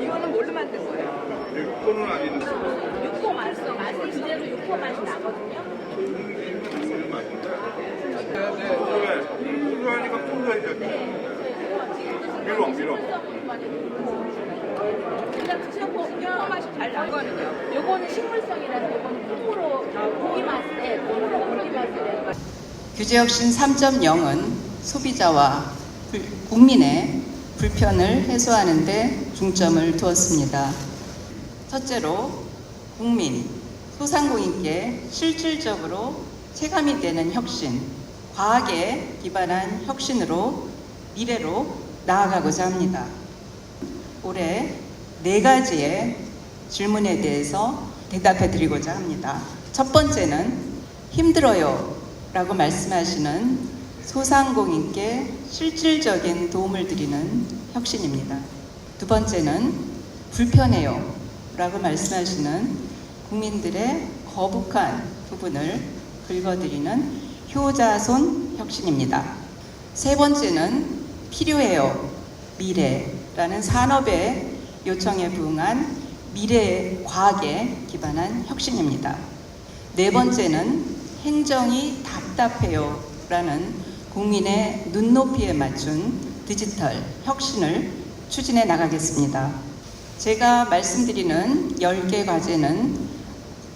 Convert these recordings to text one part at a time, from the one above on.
이거는 뭘로 만든 거예요? 육포는 맛이 맛이 나거든요. 네, 맛이. 요거는 식물성이라서 요거는 콩으로 고기 맛에 콩으로 고기 맛을 내는 거. 규제혁신 3.0은 소비자와 불- 국민의 불편을 해소하는 데 중점을 두었습니다. 첫째로 국민, 소상공인께 실질적으로 체감이 되는 혁신, 과학에 기반한 혁신으로 미래로 나아가고자 합니다. 올해 네 가지의 질문에 대해서 대답해 드리고자 합니다. 첫 번째는 힘들어요 라고 말씀하시는 소상공인께 실질적인 도움을 드리는 혁신입니다. 두 번째는 불편해요 라고 말씀하시는 국민들의 거북한 부분을 긁어드리는 효자손 혁신입니다. 세 번째는 필요해요. 미래라는 산업의 요청에 부응한 미래 과학에 기반한 혁신입니다. 네 번째는 행정이 답답해요. 라는 국민의 눈높이에 맞춘 디지털 혁신을 추진해 나가겠습니다. 제가 말씀드리는 10개 과제는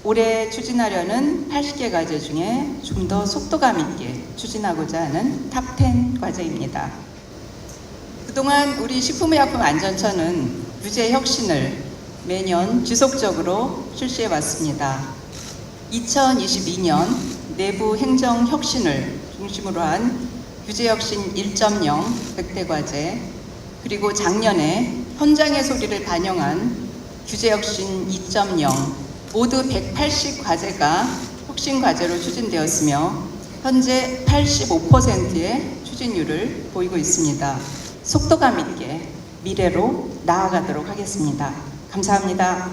올해 추진하려는 80개 과제 중에 좀 더 속도감 있게 추진하고자 하는 탑10 과제입니다. 그동안 우리 식품의약품 안전처는 규제 혁신을 매년 지속적으로 실시해 왔습니다. 2022년 내부 행정 혁신을 중심으로 한 규제 혁신 1.0 100대 과제 그리고 작년에 현장의 소리를 반영한 규제 혁신 2.0 모두 180 과제가 혁신 과제로 추진되었으며 현재 85%의 추진율을 보이고 있습니다. 속도감 있게 미래로 나아가도록 하겠습니다. 감사합니다.